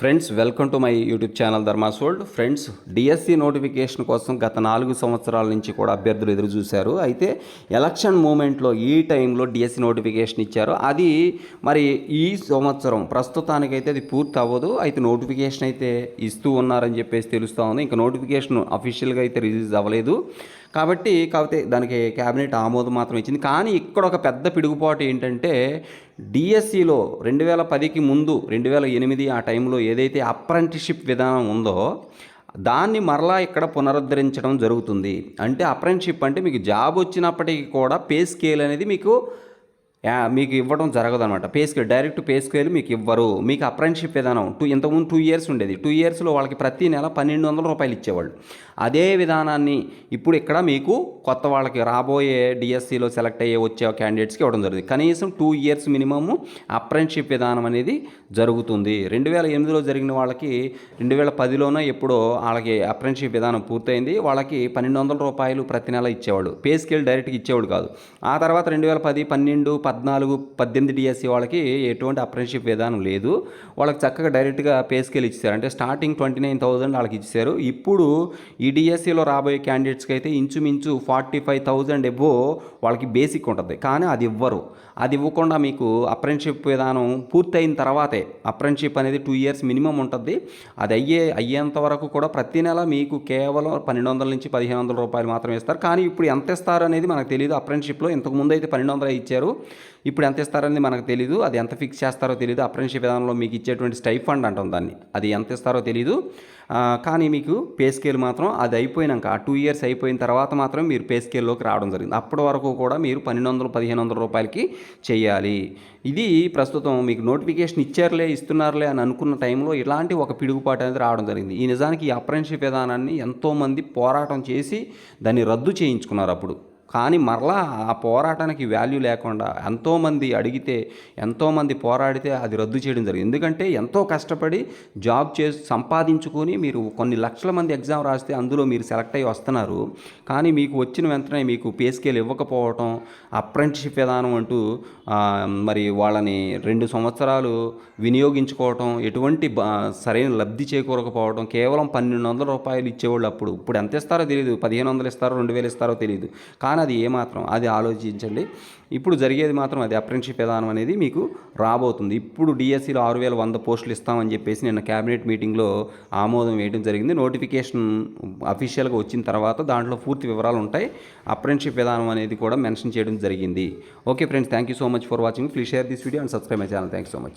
Friends welcome to my YouTube channel Dharmas world friends DSC notification కోసం గత నాలుగు సంవత్సరాల నుంచి కూడా అభ్యర్థులు ఎదురు చూశారు. అయితే ఎలక్షన్ మూమెంట్లో ఈ టైంలో డిఎస్సి నోటిఫికేషన్ ఇచ్చారు. అది మరి ఈ సంవత్సరం ప్రస్తుతానికైతే అది పూర్తి అవ్వదు. అయితే నోటిఫికేషన్ అయితే ఇస్తూ ఉన్నారని చెప్పేసి తెలుస్తూ ఉంది. ఇంకా నోటిఫికేషన్ అఫీషియల్గా అయితే రిలీజ్ అవ్వలేదు. కాబట్టి కాకపోతే దానికి క్యాబినెట్ ఆమోదం మాత్రం ఇచ్చింది. కానీ ఇక్కడ ఒక పెద్ద పిడుగుపాటు ఏంటంటే డిఎస్సిలో రెండు వేల పదికి ముందు రెండు వేల ఎనిమిది ఆ టైంలో ఏదైతే అప్రెంటిషిప్ విధానం ఉందో దాన్ని మరలా ఇక్కడ పునరుద్ధరించడం జరుగుతుంది. అంటే అప్రెంటిషిప్ అంటే మీకు జాబ్ వచ్చినప్పటికీ కూడా పే స్కేల్ అనేది మీకు మీకు ఇవ్వడం జరగదు అనమాట pay scale direct pay scale మీకు ఇవ్వరు మీకు అప్రెంటిషిప్ విధానం టూ ఇంతకుముందు టూ ఇయర్స్ ఉండేది. టూ ఇయర్స్లో వాళ్ళకి ప్రతి నెల పన్నెండు వందల రూపాయలు ఇచ్చేవాళ్ళు. అదే విధానాన్ని ఇప్పుడు ఇక్కడ మీకు కొత్త వాళ్ళకి రాబోయే డిఎస్సిలో సెలెక్ట్ అయ్యే వచ్చే క్యాండిడేట్స్కి ఇవ్వడం జరుగుతుంది. కనీసం టూ ఇయర్స్ మినిమమ్ అప్రెంటిషిప్ విధానం అనేది జరుగుతుంది. రెండు వేల ఎనిమిదిలో జరిగిన వాళ్ళకి రెండు వేల పదిలోనో ఎప్పుడో వాళ్ళకి అప్రెంటిషిప్ విధానం పూర్తయింది. వాళ్ళకి పన్నెండు వందల రూపాయలు ప్రతి నెల ఇచ్చేవాడు పే స్కేల్ డైరెక్ట్గా ఇచ్చేవాడు కాదు. ఆ తర్వాత రెండు వేల పది పన్నెండు పద్నాలుగు పద్దెనిమిది డిఎస్సి వాళ్ళకి ఎటువంటి అప్రెంటిషిప్ విధానం లేదు. వాళ్ళకి చక్కగా డైరెక్ట్గా పే స్కేల్ ఇచ్చారు అంటే స్టార్టింగ్ ట్వంటీ నైన్ థౌజండ్ వాళ్ళకి ఇచ్చారు ఇప్పుడు ఈ డిఎస్సిలో రాబోయే క్యాండిడేట్స్కి అయితే ఇంచుమించు ఫార్టీ ఫైవ్ థౌజండ్ ఎబో వాళ్ళకి బేసిక్ ఉంటుంది. కానీ అది ఇవ్వరు. అది ఇవ్వకుండా మీకు అప్రెంటిషిప్ విధానం పూర్తయిన తర్వాతే అప్రెంటిషిప్ అనేది టూ ఇయర్స్ మినిమం ఉంటుంది. అది అయ్యే అయ్యేంత వరకు కూడా ప్రతి నెల మీకు కేవలం పన్నెండు వందల నుంచి పదిహేను వందల రూపాయలు మాత్రమే ఇస్తారు. కానీ ఇప్పుడు ఎంత ఇస్తారు అనేది మనకు తెలియదు అప్రెంటిషిప్లో ఇంతకుముందు అయితే పన్నెండు వందలు ఇచ్చారు. ఇప్పుడు ఎంత ఇస్తారని మనకు తెలియదు అది ఎంత ఫిక్స్ చేస్తారో తెలియదు అప్రెంటిషిప్ విధానంలో మీకు ఇచ్చేటువంటి స్టైఫండ్ అంటాం దాన్ని. అది ఎంత ఇస్తారో తెలియదు కానీ మీకు పే స్కేల్ మాత్రం అది అయిపోయినాక ఆ టూ ఇయర్స్ అయిపోయిన తర్వాత మాత్రం మీరు పే స్కేల్లోకి రావడం జరిగింది. అప్పటి వరకు కూడా మీరు పన్నెండు వందలు పదిహేను వందల రూపాయలకి చేయాలి. ఇది ప్రస్తుతం మీకు నోటిఫికేషన్ ఇచ్చారులే ఇస్తున్నారులే అని అనుకున్న టైంలో ఇలాంటి ఒక పిడుగుపాటు అనేది రావడం జరిగింది. ఈ నిజానికి ఈ అప్రెంటిషిప్ విధానాన్ని ఎంతోమంది పోరాటం చేసి దాన్ని రద్దు చేయించుకున్నారు అప్పుడు. కానీ మరలా ఆ పోరాటానికి వాల్యూ లేకుండా ఎంతోమంది అడిగితే ఎంతోమంది పోరాడితే అది రద్దు చేయడం జరిగింది. ఎందుకంటే ఎంతో కష్టపడి జాబ్ చేసి సంపాదించుకొని మీరు కొన్ని లక్షల మంది ఎగ్జామ్ రాస్తే అందులో మీరు సెలెక్ట్ అయ్యి వస్తున్నారు. కానీ మీకు వచ్చిన వెంటనే మీకు పే స్కేల్ ఇవ్వకపోవటం అప్రెంటిషిప్ విధానం అంటూ మరి వాళ్ళని రెండు సంవత్సరాలు వినియోగించుకోవటం ఎటువంటి సరైన లబ్ధి చేకూరకపోవడం కేవలం పన్నెండు వందల రూపాయలు ఇచ్చేవాళ్ళు అప్పుడు ఇప్పుడు ఎంత ఇస్తారో తెలియదు పదిహేను వందలు ఇస్తారో రెండు వేలు ఇస్తారో తెలియదు కానీ కానీ అది ఏమాత్రం అది ఆలోచించండి. ఇప్పుడు జరిగేది మాత్రం అది అప్రెంటిషిప్ విధానం అనేది మీకు రాబోతుంది. ఇప్పుడు డిఎస్సిలో ఆరు వేల వంద పోస్టులు ఇస్తామని చెప్పేసి నిన్న క్యాబినెట్ మీటింగ్లో ఆమోదం వేయడం జరిగింది. నోటిఫికేషన్ అఫీషియల్గా వచ్చిన తర్వాత దాంట్లో పూర్తి వివరాలు ఉంటాయి. అప్రెంటిషిప్ విధానం అనేది కూడా మెన్షన్ చేయడం జరిగింది. Okay friends thank you so much for watching please share this video and subscribe my channel thank so much